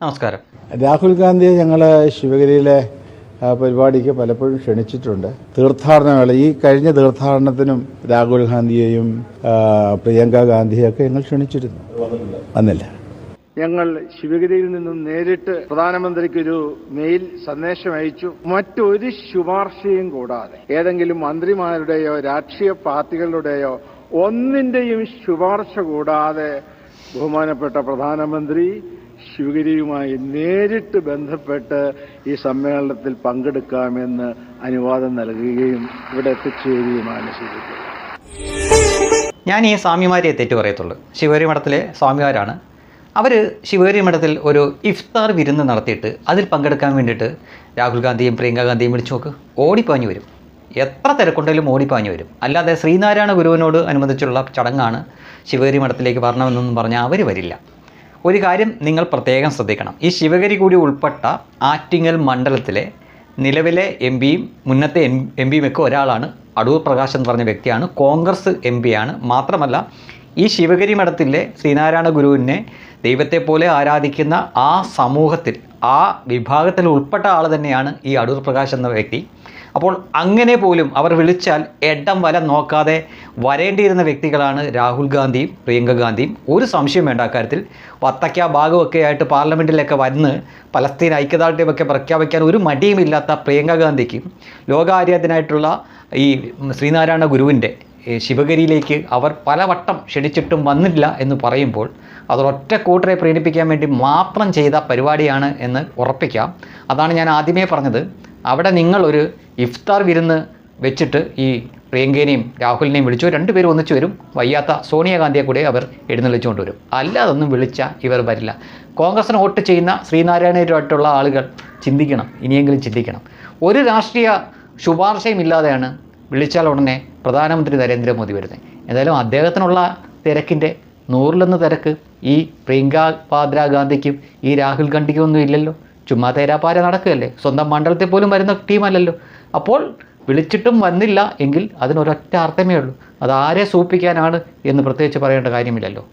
നമസ്കാരം. രാഹുൽ ഗാന്ധിയെ ഞങ്ങൾ ശിവഗിരിയിലെ പരിപാടിക്ക് പലപ്പോഴും ക്ഷണിച്ചിട്ടുണ്ട്. തീർത്ഥാടന വേള ഈ കഴിഞ്ഞ തീർത്ഥാടനത്തിനും രാഹുൽ ഗാന്ധിയെയും പ്രിയങ്ക ഗാന്ധിയെയൊക്കെ ഞങ്ങൾ ക്ഷണിച്ചിരുന്നു. വന്നില്ല. ഞങ്ങൾ ശിവഗിരിയിൽ നിന്നും നേരിട്ട് പ്രധാനമന്ത്രിക്ക് ഒരു മെയിൽ സന്ദേശം അയച്ചു. മറ്റൊരു ശുപാർശയും കൂടാതെ ഏതെങ്കിലും മന്ത്രിമാരുടെയോ രാഷ്ട്രീയ പാർട്ടികളുടെയോ ഒന്നിന്റെയും ശുപാർശ കൂടാതെ ബഹുമാനപ്പെട്ട പ്രധാനമന്ത്രി ശിവഗിരിയുമായി നേരിട്ട് ബന്ധപ്പെട്ട് ഈ സമ്മേളനത്തിൽ പങ്കെടുക്കാമെന്ന് അനുവാദം നൽകുകയും ഇവിടെ എത്തിച്ചേരുകയുമാണ് ചെയ്തിട്ടുള്ളത് ഞാൻ ഈ സ്വാമിമാരെ തെറ്റു പറയത്തുള്ളൂ. ശിവഗിരി മഠത്തിലെ സ്വാമിമാരാണ് അവർ ശിവഗിരി മഠത്തിൽ ഒരു ഇഫ്താർ വിരുന്ന് നടത്തിയിട്ട് അതിൽ പങ്കെടുക്കാൻ വേണ്ടിയിട്ട് രാഹുൽ ഗാന്ധിയും പ്രിയങ്ക ഗാന്ധിയും വിളിച്ചു നോക്ക്. ഓടിപ്പാഞ്ഞു വരും. എത്ര തിരക്കുണ്ടെങ്കിലും ഓടിപ്പാഞ്ഞു വരും. അല്ലാതെ ശ്രീനാരായണ ഗുരുവിനോട് അനുബന്ധിച്ചുള്ള ചടങ്ങാണ് ശിവഗിരി മഠത്തിലേക്ക് വരണമെന്നൊന്നും പറഞ്ഞാൽ അവർ വരില്ല. ഒരു കാര്യം നിങ്ങൾ പ്രത്യേകം ശ്രദ്ധിക്കണം. ഈ ശിവഗിരി കൂടി ഉൾപ്പെട്ട ആറ്റിങ്ങൽ മണ്ഡലത്തിലെ നിലവിലെ എം പിയും മുന്നത്തെ എം എം പിയും ഒക്കെ ഒരാളാണ് അടൂർ പ്രകാശ് എന്ന് പറഞ്ഞ വ്യക്തിയാണ്. കോൺഗ്രസ് എം പിയാണ് മാത്രമല്ല ഈ ശിവഗിരി മഠത്തിലെ ശ്രീനാരായണ ഗുരുവിനെ ദൈവത്തെ പോലെ ആരാധിക്കുന്ന ആ സമൂഹത്തിൽ ആ വിഭാഗത്തിൽ ഉൾപ്പെട്ട ആൾ തന്നെയാണ് ഈ അടൂർ പ്രകാശ് എന്ന വ്യക്തി. അപ്പോൾ അങ്ങനെ പോലും അവർ വിളിച്ചാൽ എടം വല നോക്കാതെ വരേണ്ടിയിരുന്ന വ്യക്തികളാണ് രാഹുൽ ഗാന്ധിയും പ്രിയങ്ക ഗാന്ധിയും. ഒരു സംശയം വേണ്ട അക്കാര്യത്തിൽ. വത്തക്ക ഭാഗമൊക്കെ ആയിട്ട് പാർലമെന്റിലൊക്കെ വന്ന് പലസ്തീൻ ഐക്യദാർഢ്യമൊക്കെ പ്രഖ്യാപിക്കാൻ ഒരു മടിയുമില്ലാത്ത പ്രിയങ്ക ഗാന്ധിക്കും ലോകാര്യത്തിനായിട്ടുള്ള ഈ ശ്രീനാരായണ ഗുരുവിന്റെ ശിവഗിരിയിലേക്ക് അവർ പലവട്ടം ക്ഷണിച്ചിട്ടും വന്നില്ല എന്ന് പറയുമ്പോൾ അതൊരൊറ്റ കൂട്ടരെ പ്രീണിപ്പിക്കാൻ വേണ്ടി മാത്രം ചെയ്ത പരിപാടിയാണ് എന്ന് ഉറപ്പിക്കാം. അതാണ് ഞാൻ ആദ്യമേ പറഞ്ഞത്. അവിടെ നിങ്ങളൊരു ഇഫ്താർ വിരുന്ന് വെച്ചിട്ട് ഈ പ്രിയങ്കേനെയും രാഹുലിനെയും വിളിച്ചു രണ്ടുപേരും ഒന്നിച്ചു വരും. വയ്യാത്ത സോണിയാഗാന്ധിയെ കൂടെ അവർ എഴുന്നള്ളിച്ചുകൊണ്ട് വരും. അല്ലാതൊന്നും വിളിച്ച ഇവർ വരില്ല. കോൺഗ്രസിന് വോട്ട് ചെയ്യുന്ന ശ്രീനാരായണരുമായിട്ടുള്ള ആളുകൾ ചിന്തിക്കണം. ഇനിയെങ്കിലും ചിന്തിക്കണം. ഒരു രാഷ്ട്രീയ ശുപാർശയും ഇല്ലാതെയാണ് വിളിച്ചാൽ ഉടനെ പ്രധാനമന്ത്രി നരേന്ദ്രമോദി വരുന്നത്. എന്തായാലും അദ്ദേഹത്തിനുള്ള തിരക്കിന്റെ നൂറിലൊന്ന് തിരക്ക് ഈ പ്രിയങ്ക വാദ്ര ഗാന്ധിക്കും ഈ രാഹുൽ ഗാന്ധിക്കും ഒന്നും ഇല്ലല്ലോ. ചുമ്മാ തേരാപ്പാര നടക്കുകയല്ലേ? സ്വന്തം മണ്ഡലത്തിൽ പോലും വരുന്ന ടീമല്ലല്ലോ. അപ്പോൾ വിളിച്ചിട്ടും വന്നില്ല എങ്കിൽ അതിനൊരൊറ്റ അർത്ഥമേ ഉള്ളൂ. അത് ആരെ സൂപ്പിക്കാനാണ് എന്ന് പ്രത്യേകിച്ച് പറയേണ്ട കാര്യമില്ലല്ലോ.